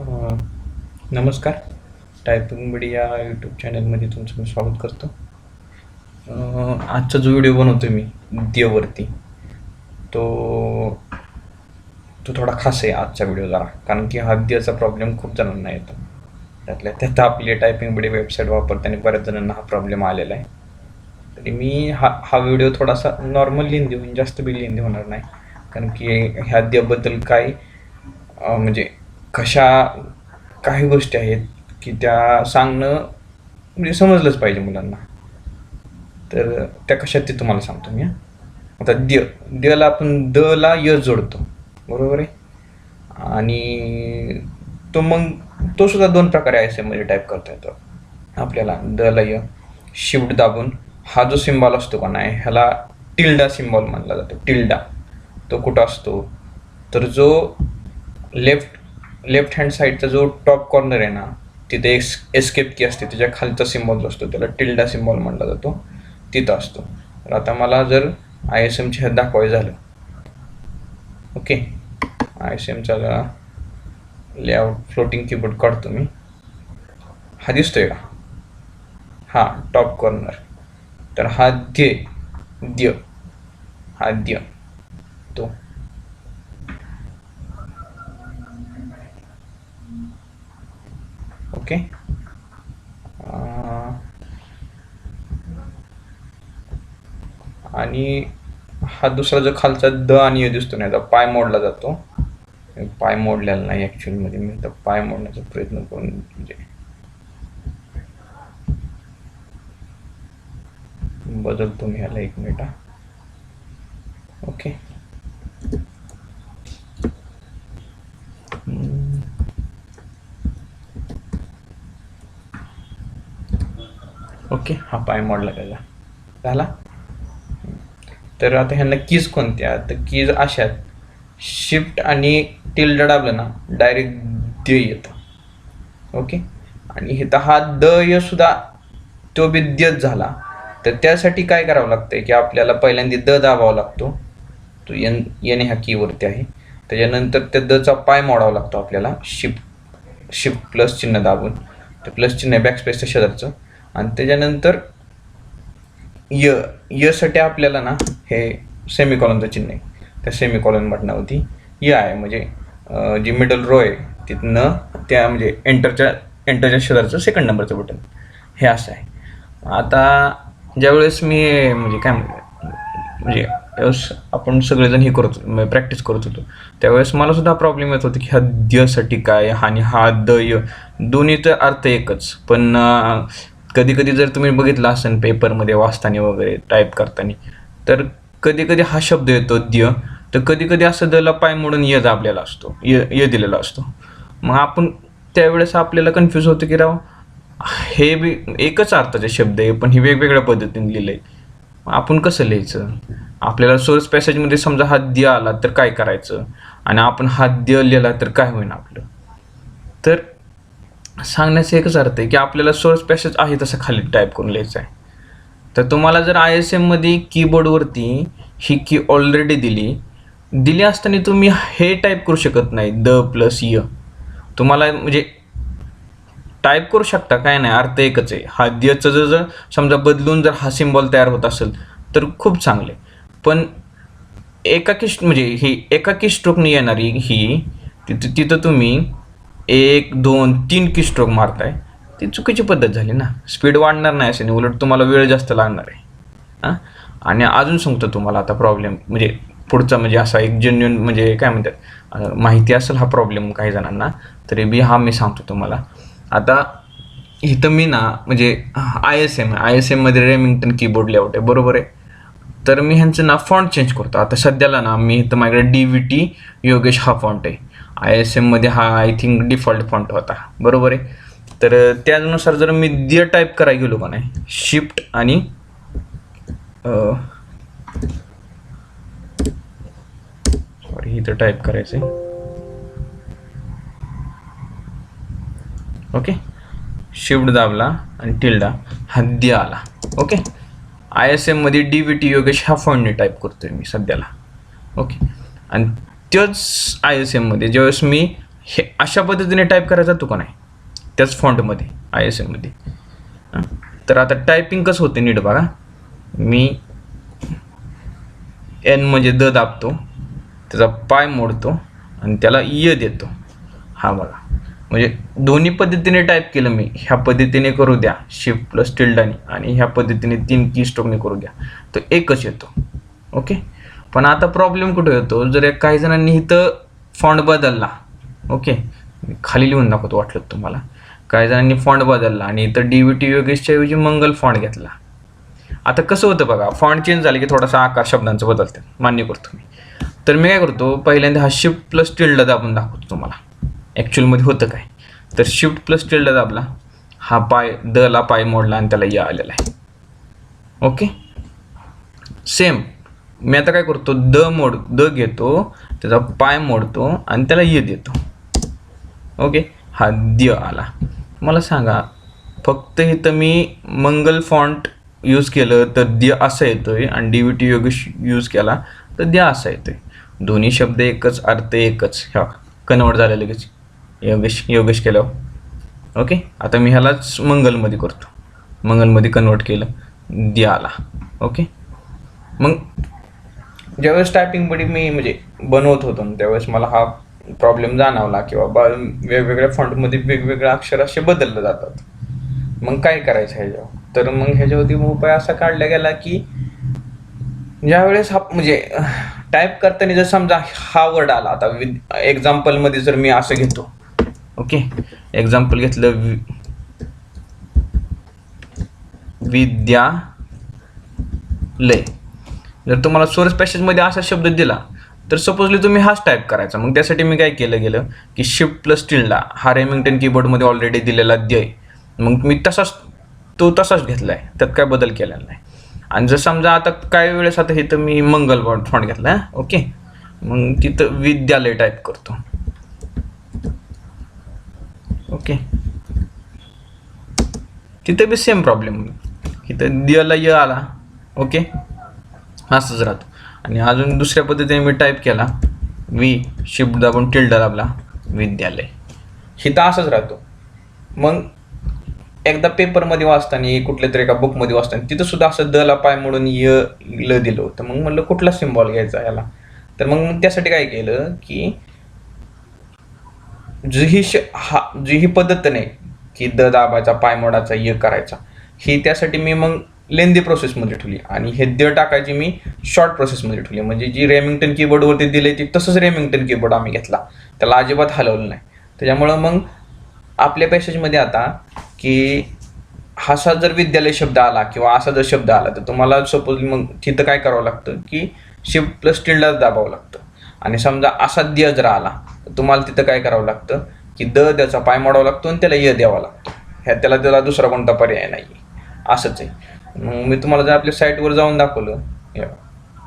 नमस्कार. Typing media YouTube चॅनलमध्ये तुमचं मी स्वागत करतो. आजचा जो व्हिडिओ बनवतो मी देववरती तो तो थोडा खास आहे आजचा व्हिडिओ जरा. कारण की हा देवाचा प्रॉब्लेम खूप जणांना येतो. त्यातल्या त्यात आपली टायपिंग मीडिया वेबसाईट वापरताना बऱ्याच जणांना हा प्रॉब्लेम आलेला आहे. तरी मी हा हा व्हिडिओ थोडासा नॉर्मल लेंदी होईन जास्त बी लेंदी होणार नाही. कारण की ह्या देवाबद्दल काय म्हणजे कशा काही गोष्टी आहेत की त्या सांगणं म्हणजे समजलंच पाहिजे मुलांना. तर त्या कशात ते तुम्हाला सांगतो मी आता द्य द्यला आपण द ला य जोडतो बरोबर आहे? आणि तो मग तो सुद्धा दोन प्रकारे आय एस म्हणजे टाईप करता येतो. आपल्याला द ला य शिफ्ट दाबून हा जो सिम्बॉल असतो का नाही ह्याला टिल्डा सिम्बॉल मानला जातो. टिल्डा तो कुठं असतो? तर जो लेफ्ट लेफ्ट हँड साईडचा जो टॉप कॉर्नर आहे ना तिथे एक एस्केप की असते. त्याच्या खालचा सिम्बॉल जो असतो त्याला टिल्डा सिम्बॉल म्हणला जातो. तिथं असतो. तर आता मला जर आय एस एमचे ह्यात दाखवायचं झालं. ओके आय एस एमचा लेआउट फ्लोटिंग कीबोर्ड काढतो मी. हा दिसतोय का? हा टॉप कॉर्नर तर हा द्य द्य हा द्य तो. ओके uh, आणि हा दुसरा जो खालचा द आणि दिसतो नाही पाय मोडला जातो. पाय मोडलेला नाही ॲक्च्युअलमध्ये म्हणजे मी तर पाय मोडण्याचा प्रयत्न करून म्हणजे बदलतो मी ह्याला एक मिनिट ओके ओके. हा पाय मोडला त्याचा झाला? तर आता ह्यांना कीज कोणत्या तर कीज अशात शिफ्ट आणि टिल्ड दाबलं ना डायरेक्ट द येतं. ओके? आणि इथं हा द य सुद्धा तो बी द्यच झाला. तर त्यासाठी काय करावं लागतं की आपल्याला पहिल्यांदा द दाबावा लागतो. तो यन येणे ह्या कीवरती आहे. त्याच्यानंतर त्या दचा पाय मोडावा लागतो आपल्याला. शिफ्ट शिफ्ट प्लस चिन्ह दाबून. ते प्लस चिन्ह बॅकस्पेसच्या शेजारचं. आणि त्याच्यानंतर य यसाठी आपल्याला ना हे सेमिकॉलनचं चिन्ह आहे. त्या सेमिकॉलन बटनावरती य आहे. म्हणजे जी मिडल रो आहे तिथनं त्या म्हणजे एंटरच्या एंटरच्या शेजारचं सेकंड नंबरचं बटन हे असं आहे. आता ज्यावेळेस मी म्हणजे काय म्हणजे त्यावेळेस आपण सगळेजण हे करत प्रॅक्टिस करत होतो त्यावेळेस मला सुद्धा प्रॉब्लेम येत होता की ह्या द्यसाठी काय आणि हा द य दोन्हीचा अर्थ एकच. पण कधी कधी जर तुम्ही बघितलं असेल पेपरमध्ये वाचताना वगैरे टाईप करताना तर कधी कधी हा शब्द येतो द्य तर कधी कधी असं दला पाय मोडून य दाबलेला असतो य य दिलेला असतो. मग आपण त्यावेळेस आपल्याला कन्फ्यूज होतं की राव हे बी एकच अर्थाचे शब्द आहे पण हे वेगवेगळ्या पद्धतीने लिहिलं आहे आपण कसं लिहायचं? आपल्याला सोर्स पॅसेजमध्ये समजा हा द्य आला तर काय करायचं? आणि आपण हा द्य लिहिला तर काय होईन आपलं? तर सांगण्याचा एकच अर्थ आहे की आपल्याला सोर्स पॅसेज आहे तसं खाली टाईप करून लिहायचं आहे तर तुम्हाला जर आय एस एममध्ये कीबोर्डवरती ही की ऑलरेडी दिली दिली असताना तुम्ही हे टाईप करू शकत नाही द प्लस य. तुम्हाला म्हणजे टाईप करू शकता काय नाही अर्थ एकच आहे. हा दचं जर जर समजा बदलून जर हा सिम्बॉल तयार होत असेल तर खूप चांगले पण एकाकी म्हणजे ही एकाकी स्ट्रोकने येणारी ही तिथं तिथं तुम्ही एक दोन तीन की स्ट्रोक मारताय. ती चुकीची पद्धत झाली ना. स्पीड वाढणार नाही असे उलट तुम्हाला वेळ जास्त लागणार आहे. हां? आणि अजून सांगतो तुम्हाला आता प्रॉब्लेम म्हणजे पुढचा म्हणजे असा एक जेन्युन म्हणजे काय म्हणतात माहिती असेल हा प्रॉब्लेम काही जणांना तरी बी हा मी सांगतो तुम्हाला. आता इथं मी ना म्हणजे I S M I S एममध्ये रेमिंग्टन कीबोर्ड लेआउट आहे बरोबर आहे? तर मी ह्यांचं ना फॉन्ट चेंज करतो. आता सध्याला ना मी इथं माझ्याकडे डी व्ही टी योगेश हा फॉन्ट आहे. आय एस एममध्ये हा आय थिंक डिफॉल्ट फॉन्ट होता. बरोबर आहे? तर त्यानुसार जर मी दिय टाईप करायला गेलो का नाही शिफ्ट आणि सॉरी इथं टाईप करायचं आहे ओके शिफ्ट दाबला आणि टिल्डा हद्दी आला. ओके आय एस एममध्ये डी व्ही टी योगेश हा फॉन्टने टाईप करतोय मी सध्याला. ओके आणि त्याच आय एस एममध्ये ज्यावेळेस मी हे अशा पद्धतीने टाईप करायचा जातो का नाही? त्याच फॉन्टमध्ये आय एस एममध्ये तर आता टायपिंग कसं होते नीट बघा. मी एन म्हणजे द दाबतो त्याचा पाय मोडतो आणि त्याला य देतो. हा बघा. म्हणजे दोन्ही पद्धतीने टाईप केलं मी ह्या पद्धतीने करू द्या शिफ्ट प्लस टिल्डानी आणि ह्या पद्धतीने तीन की स्ट्रोकने करू द्या. तो एकच येतो. ओके पण आता प्रॉब्लेम कुठे येतो जर एक काही जणांनी इथं फॉन्ट बदलला ओके खाली लिहून दाखवतो वाटलं तुम्हाला. काही जणांनी फॉन्ट बदलला आणि इथं डी व्ही टी योगेशच्या ऐवजी मंगल फॉन्ट घेतला. आता कसं होतं बघा फॉन्ट चेंज झाले की थोडासा आकार शब्दांचं बदलतं मान्य करतो मी. तर मी काय करतो पहिल्यांदा हा शिफ्ट प्लस टिल्ड दाबून दाखवतो तुम्हाला. ॲक्च्युअलमध्ये होतं काय? तर शिफ्ट प्लस टिल्ड दाबला हा पाय दला पाय मोडला आणि त्याला या आलेला आहे. ओके सेम मी आता काय करतो द मोड द घेतो त्याचा पाय मोडतो आणि त्याला य देतो. ओके हा द्य आला. मला सांगा फक्त इथं मी मंगल फॉन्ट यूज केलं तर द्य असं येतोय आणि D V T Yogesh use केला तर द्या असा येतोय. दोन्ही शब्द एकच अर्थ एकच. ह्या कन्वर्ट झाले लगेच. योगेश योगेश केल्यावर ओके आता मी ह्यालाच मंगलमध्ये करतो. मंगलमध्ये कन्वर्ट केलं. द्या आला. ओके मग ज्यावेळेस टायपिंगमध्ये मी म्हणजे बनवत होतो त्यावेळेस मला हा प्रॉब्लेम जाणवला किंवा बा वेगवेगळ्या फॉन्टमध्ये वेगवेगळे अक्षर असे बदलले जातात. मग काय करायचं ह्याच्यावर? तर मग ह्याच्यावरती उपाय असा काढला गेला की ज्यावेळेस हा म्हणजे टाईप करताना जर समजा हा वर्ड आला आता विद एक्झाम्पलमध्ये जर मी असं घेतो. ओके? एक्झाम्पल घेतलं वि विद्यालय जर तुम्हाला सोर्स पॅसेजमध्ये असा शब्द दिला तर सपोजली तुम्ही हाच टाईप करायचा. मग त्यासाठी मी काय केलं गेलं की शिफ्ट प्लस टिल्डा हा रेमिंग्टन कीबोर्डमध्ये ऑलरेडी दिलेला द्यय मग मी तसाच तो तसाच घेतला आहे त्यात काय बदल केलेला नाही. आणि जर समजा आता काही वेळेस आता हे तर मी मंगल फॉन्ट घेतला आहे ओके? मग तिथं विद्यालय टाईप करतो. ओके? तिथे बी सेम प्रॉब्लेम इथं द्याला य आला. ओके? असंच राहतो. आणि अजून दुसऱ्या पद्धतीने मी टाईप केला वी शिफ्ट दाबून टिल्डा दाबला विद्यालय. हिथं असंच राहतो. मग एकदा पेपरमध्ये वाचताना कुठल्या तरी एका बुकमध्ये वाचताना तिथं सुद्धा असं दला पाय म्हणून य ल दिलं होतं. मग म्हणलं कुठला सिम्बॉल घ्यायचा याला? तर मग त्यासाठी काय केलं की जी ही श हा जी ही पद्धत नाही की द दाबायचा पाय मोडाचा य करायचा ही त्यासाठी मी मग लेंदी प्रोसेसमध्ये ठेवली. आणि हे द टाकायची मी शॉर्ट प्रोसेसमध्ये ठेवली. म्हणजे जी रेमिंग्टन कीबोर्डवरती दिले ती तसंच रेमिंग्टन कीबोर्ड आम्ही घेतला. त्याला अजिबात हलवलं नाही. त्याच्यामुळं मग आपल्या पॅसेजमध्ये आता की असा जर विद्यालय शब्द आला किंवा असा जर शब्द आला तर तुम्हाला सपोज मग तिथं काय करावं लागतं की शिफ्ट प्लस टिल्डाच दाबावं लागतं. आणि समजा असा द्य जर आला तर तुम्हाला तिथं काय करावं लागतं की द त्याचा पाय मोडावा लागतो आणि त्याला य द्यावा लागतो. ह्या त्याला त्याला दुसरा कोणता पर्याय नाही असंच आहे. मग मी तुम्हाला जर आपल्या साईटवर जाऊन दाखवलं या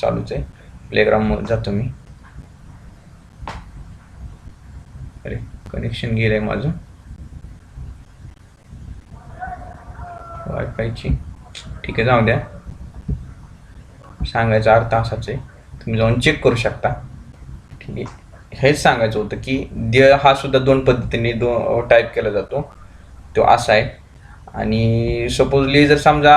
चालूच आहे. प्लेग्राऊंडमध्ये जातो मी अरे कनेक्शन गेलं आहे माझं वायफायची ठीक आहे जाऊ द्या. सांगायचा अर्थ असाच आहे. तुम्ही जाऊन चेक करू शकता. ठीक आहे. हेच सांगायचं होतं की द्य हा सुद्धा दोन पद्धतीने दो टाईप केला जातो. तो असा आहे. आणि सपोजली जर समजा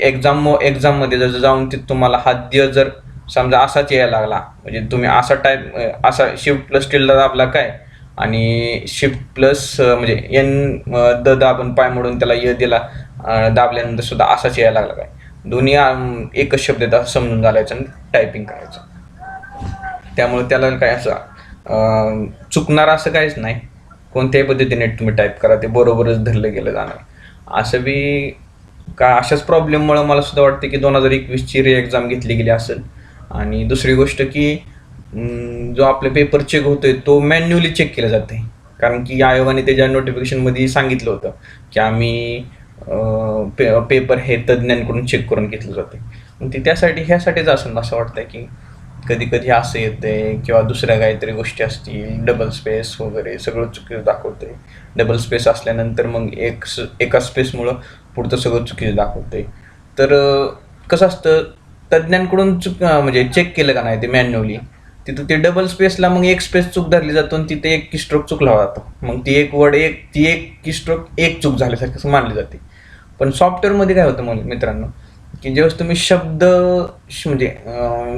एक्झाम एक्झाममध्ये जर जाऊन ते तुम्हाला हा द्य जर समजा असाच यायला लागला म्हणजे तुम्ही असा टाईप असा शिफ्ट प्लस टिल्ला दाबला काय? आणि शिफ्ट प्लस म्हणजे एन द दाबून पाय मोडून त्याला य दिला दाबल्यानंतर सुद्धा असाच यायला लागला काय? दोन्ही एकच शब्द येतात समजून घालायचं आणि टायपिंग करायचं. त्यामुळे त्याला काय असं चुकणार असं काहीच नाही. कोणत्याही पद्धतीने तुम्ही टाईप करा ते बरोबरच धरलं गेलं जाणार. असं बी का अशाच प्रॉब्लेममुळे मला सुद्धा वाटतं की दोन हजार एकवीसची री एक्झाम घेतली गेली असेल. आणि दुसरी गोष्ट की जो आपले पेपर चेक होतोय तो मॅन्युअली चेक केला जाते कारण की आयोगाने त्याच्या नोटिफिकेशनमध्ये सांगितलं होतं की आम्ही पे पेपर हे तज्ज्ञांकडून चेक करून घेतलं जाते मग ते त्यासाठी ह्यासाठीच असं असं वाटतंय की कधी कधी असं येतंय किंवा दुसऱ्या काहीतरी गोष्टी असतील डबल स्पेस वगैरे सगळं चुकीचं दाखवतंय. डबल स्पेस असल्यानंतर मग एक स एका स्पेसमुळं पुढचं सगळं चुकीचं दाखवते तर कसं असतं तज्ज्ञांकडून चुक म्हणजे चेक केलं का नाही ते मॅन्युअली तिथं ते डबल स्पेसला मग एक स्पेस चूक धरली जातो आणि तिथे एक स्ट्रोक चुकला जातो. मग ती एक वर्ड एक ती एक स्ट्रोक एक चूक झाल्यासारखं मानली जाते. पण सॉफ्टवेअरमध्ये काय होतं मग मित्रांनो की ज्यावेळेस तुम्ही शब्द श- म्हणजे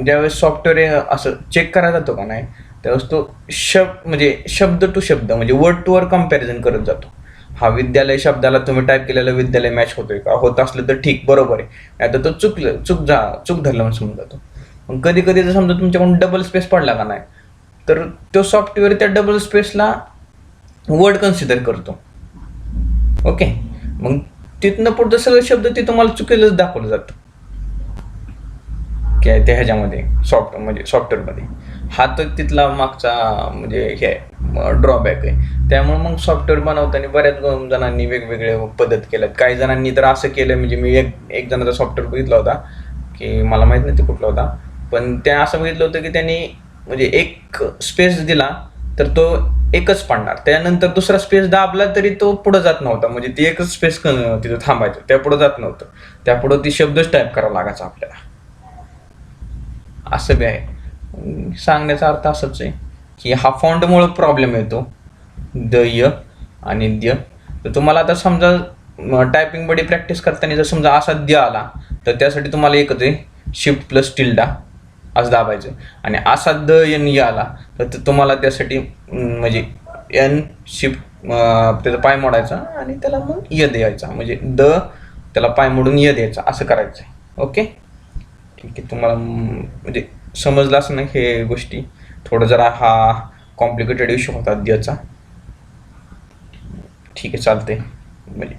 ज्यावेळेस सॉफ्टवेअर असं चेक करायला जातो का नाही त्यावेळेस तो म्हणजे शब्द म्हणजे शब्द टू शब्द म्हणजे वर्ड टू वर्ड कंपॅरिझन करत जातो. हा विद्यालय शब्दाला तुम्ही टाईप केलेलं विद्यालय मॅच होतोय का? होत असलं तर ठीक बरोबर आहे. नाही तर तो चुकलं चूक जा चूक धरलं म्हणून समजून जातो. मग कधी कधी जर समजा तुमच्याकडून डबल स्पेस पडला का नाही तर तो सॉफ्टवेअर त्या डबल स्पेसला वर्ड कन्सिडर करतो. ओके मग तिथनं पुढचं सगळे शब्द ते तुम्हाला चुकीलंच दाखवलं जातं. काय त्या ह्याच्यामध्ये सॉफ्ट म्हणजे सॉफ्टवेअरमध्ये हा तर तिथला मागचा म्हणजे हे ड्रॉबॅक आहे. त्यामुळे मग सॉफ्टवेअर बनवताना बऱ्याच जणांनी वेगवेगळे पद्धत केल्यात. काही जणांनी तर असं केलं म्हणजे मी एक एक जणाचा सॉफ्टवेअर बघितला होता की मला माहीत नाही ते कुठला होता पण त्या असं बघितलं होतं की त्यांनी म्हणजे एक स्पेस दिला तर तो एकच पाडणार. त्यानंतर दुसरा स्पेस दाबला तरी तो पुढं जात नव्हता. म्हणजे ती एकच स्पेस तिथं थांबायचं. त्या पुढं जात नव्हतं. त्यापुढं ती शब्दच टाईप करावा लागायचा आपल्याला. असं बी आहे. सांगण्याचा अर्थ असंच आहे की हा फॉन्टमुळं प्रॉब्लेम येतो. द य आणि द्य. तर तुम्हाला आता समजा टायपिंग बडी प्रॅक्टिस करताना जर समजा असा द्य आला तर त्यासाठी तुम्हाला एकच आहे शिफ्ट प्लस टिल्डा असं दाबायचं. आणि असा द एन य आला तर तुम्हाला त्यासाठी म्हणजे एन शिफ्ट त्याचा पाय मोडायचा आणि त्याला मग य द्यायचा. म्हणजे द त्याला पाय मोडून य द्यायचा असं करायचं आहे. ओके ठीक आहे तुम्हाला म्हणजे समजलं असं नाही हे गोष्टी. थोडं जरा हा कॉम्प्लिकेटेड इश्यू होता द्याचा ठीक आहे चालते म्हणजे